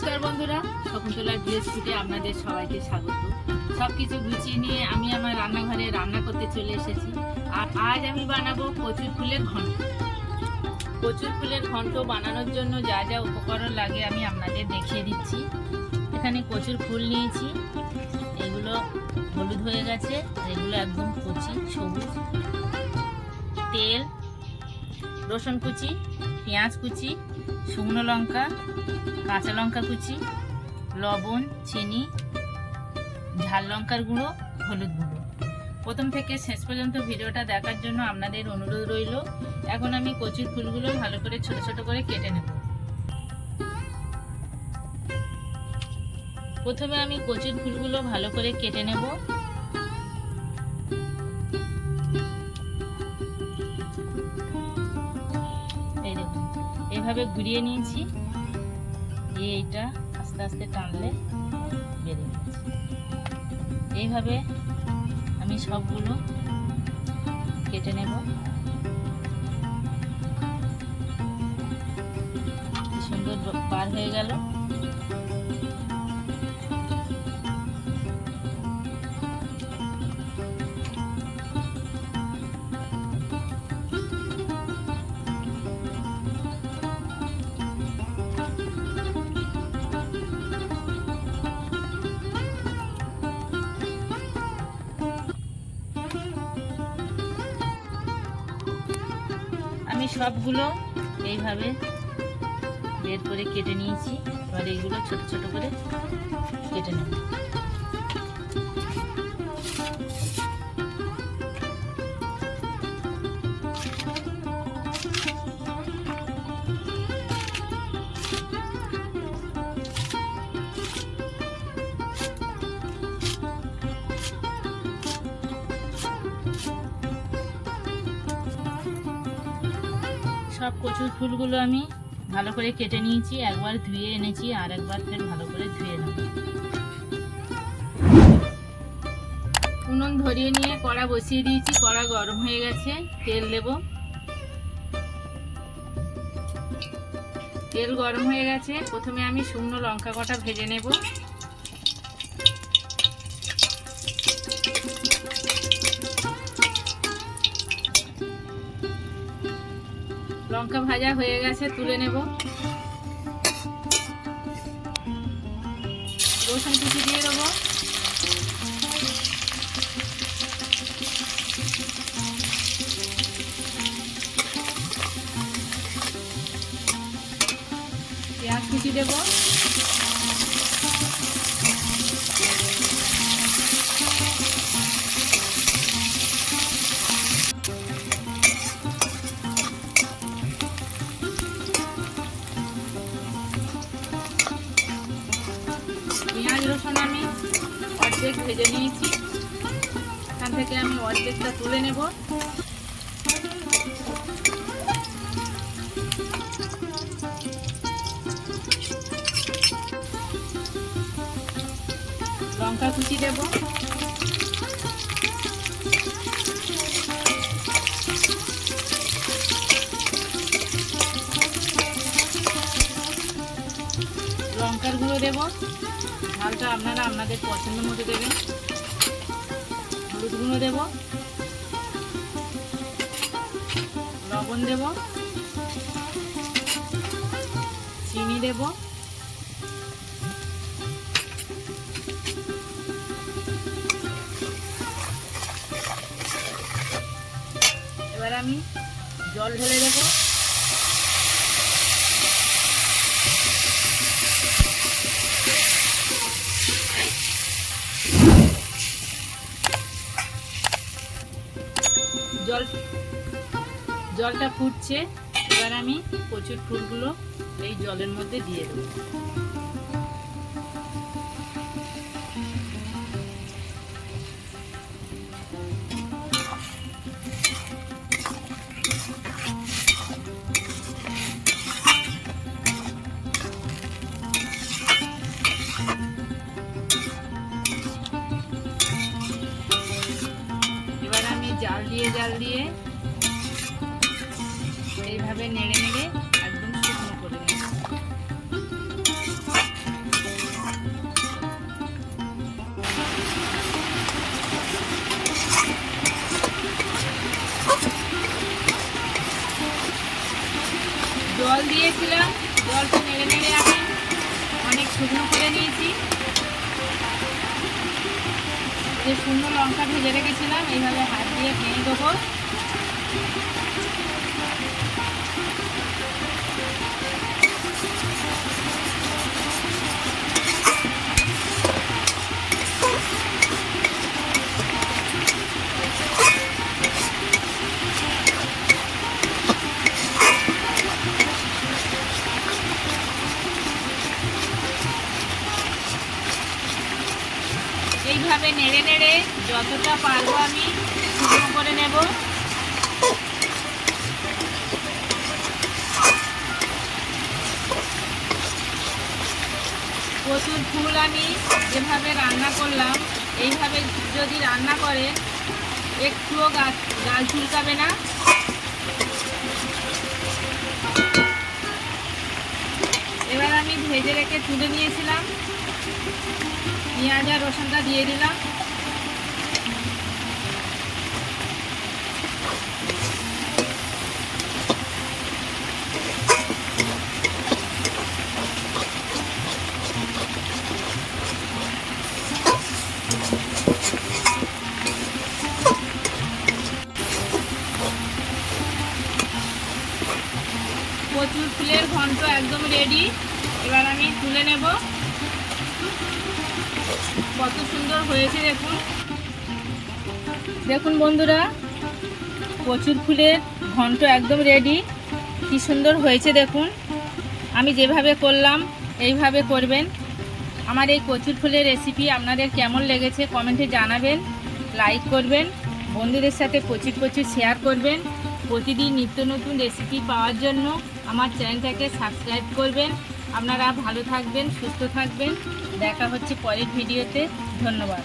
নমস্কার বন্ধুরা, শকুন্তলার ড্রেস ফুটে আপনাদের সবাইকে স্বাগত। সব কিছু গুছিয়ে নিয়ে আমি আমার রান্নাঘরে রান্না করতে চলে এসেছি। আর আজ আমি বানাবো কচুর ফুলের ঘন্ট। কচুর ফুলের ঘন্ট বানানোর জন্য যা যা উপকরণ লাগে আমি আপনাদের দেখিয়ে দিচ্ছি। এখানে কচুর ফুল নিয়েছি। এগুলো হলুদ হয়ে গেছে, এগুলো একদম কচি, সবুজ। তেল, রসুন কুচি পেঁয়াজ কুচি, শুকনো লঙ্কা, কাঁচা লঙ্কা কুচি, লবণ, চিনি, ঝাল লঙ্কার গুঁড়ো, হলুদ গুঁড়ো। প্রথম থেকে শেষ পর্যন্ত ভিডিওটা দেখার জন্য আপনাদের অনুরোধ রইল, এখন আমি কচুর ফুলগুলো ভালো করে ছোট ছোট করে কেটে নেব। প্রথমে আমি কচুর ফুলগুলো ভালো করে কেটে নেব। এইভাবে ঘুরিয়ে নিয়েছি। দিয়ে এইটা আস্তে আস্তে টানলে বেরিয়ে গেছে। এইভাবে আমি সবগুলো কেটে নেব। সুন্দর পার হয়ে গেল। সবগুলো এইভাবে বের করে কেটে নিয়েছি। এবার এইগুলো ছোট ছোট করে কেটে নেব। সব কচুর ফুলগুলো আমি ভালো করে কেটে নিয়েছি, একবার ধুয়ে এনেছি আর একবার ফের ভালো করে ধুয়ে নেব। উনুন ধরিয়ে নিয়ে কড়া বসিয়ে দিয়েছি, কড়া গরম হয়ে গেছে, তেল দেব। তেল গরম হয়ে গেছে, প্রথমে আমি শুকনো লঙ্কা কটা ভেজে নেব। লঙ্কা ভাজা হয়ে গেছে তুলে নেব। রসুন কুচি দিয়ে দেবো। পেঁয়াজ কুচি দেবো। এখান থেকে আমি অর্ধেকটা তুলে নেব। লঙ্কা কুচি দেব। লঙ্কার গুঁড়ো দেবো। ঝালটা আপনারা আপনাদের পছন্দ মতো দেবেন। গুঁড়ো দেব। লবণ দেব। চিনি দেব। এবার আমি জল ঢেলে দেবো। জল জলটা ফুটছে এবার আমি প্রচুর ফুলগুলো এই জলের মধ্যে দিয়ে দেবো। জাল দিয়ে জাল দিয়ে এইভাবে নেড়ে নেড়ে একদম শুকনো করে নেব। জল দিয়েছিলাম, জলটা নেড়ে নেড়ে যে শুকনো লঙ্কা ভেজে রেখেছিলাম এইভাবে হাত দিয়ে ভেঙে দেবো এইভাবে নেড়ে নেড়ে যতটা পারব আমি শুকনো করে নেব। প্রচুর ফুল আমি যেভাবে রান্না করলাম, এইভাবে যদি রান্না করে, একটুও গাছ গাল চুলকাবে না। এবার আমি ভেজে রেখে তুলে নিয়েছিলাম। পেঁয়াজ আর রসুনটা দিয়ে দিলাম। প্রচুর ফুলের ঘন্ট একদম রেডি এবার আমি তুলে নেব। কত সুন্দর হয়েছে দেখুন। দেখুন বন্ধুরা, প্রচুর ফুলের ঘন্ট একদম রেডি কি সুন্দর হয়েছে দেখুন। আমি যেভাবে করলাম, এইভাবে করবেন। আমার এই কচুর ফুলের রেসিপি আপনাদের কেমন লেগেছে কমেন্টে জানাবেন লাইক করবেন, বন্ধুদের সাথে প্রচুর প্রচুর শেয়ার করবেন। প্রতিদিন নিত্য নতুন রেসিপি পাওয়ার জন্য আমার চ্যানেলটাকে সাবস্ক্রাইব করবেন। আপনারা ভালো থাকবেন সুস্থ থাকবেন। দেখা হচ্ছে পরের ভিডিওতে। ধন্যবাদ।